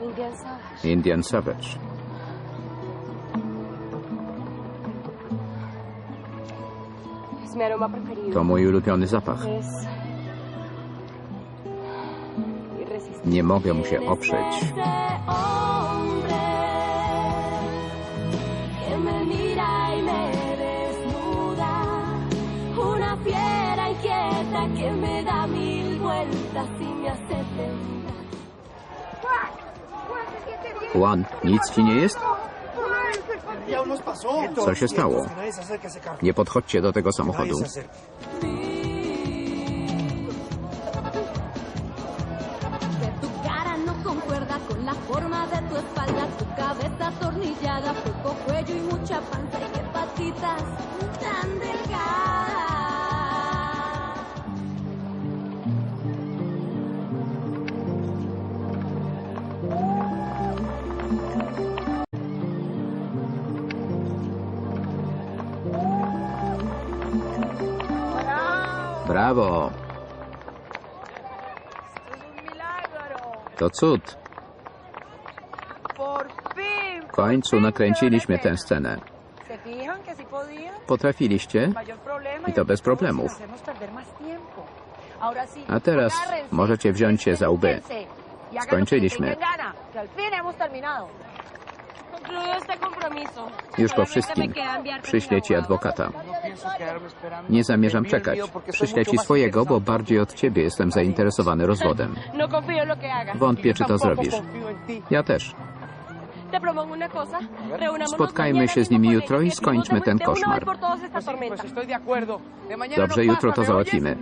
Indian Savage. Indian Savage. To mój ulubiony zapach. Nie mogę mu się oprzeć. y que me da mil vueltas y me hace Juan, nic ci nie jest? Co się stało? Nie podchodźcie do tego samochodu. no forma de tu espalda, tu cabeza atornillada, poco cuello y mucha panza Brawo! To cud. W końcu nakręciliśmy tę scenę. Potrafiliście? I to bez problemów. A teraz możecie wziąć się za łby. Skończyliśmy. Już po wszystkim. Przyślę ci adwokata. No. Nie zamierzam czekać. Przyślę ci swojego, bo bardziej od ciebie jestem zainteresowany rozwodem. No que hagas. Wątpię, czy to zrobisz. Ja też. Spotkajmy się z nimi jutro i y skończmy ten koszmar. Dobrze, no jutro to załatwimy.